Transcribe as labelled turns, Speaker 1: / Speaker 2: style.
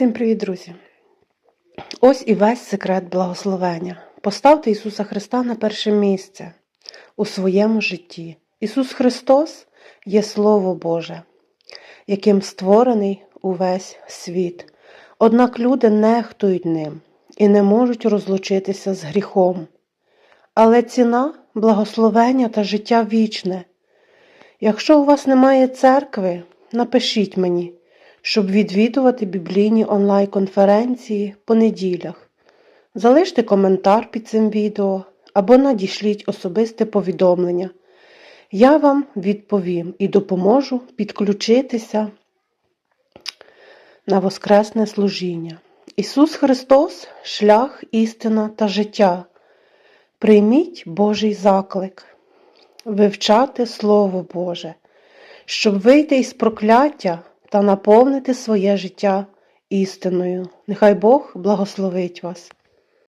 Speaker 1: Всім привіт, друзі! Ось і весь секрет благословення. Поставте Ісуса Христа на перше місце у своєму житті. Ісус Христос є Слово Боже, яким створений увесь світ. Однак люди нехтують ним і не можуть розлучитися з гріхом. Але ціна благословення та життя вічне. Якщо у вас немає церкви, напишіть мені щоб відвідувати біблійні онлайн-конференції по неділях. Залиште коментар під цим відео або надішліть особисте повідомлення. Я вам відповім і допоможу підключитися на Воскресне служіння. Ісус Христос шлях, істина та життя. Прийміть Божий заклик, вивчати Слово Боже, щоб вийти із прокляття та наповнити своє життя істиною. Нехай Бог благословить вас.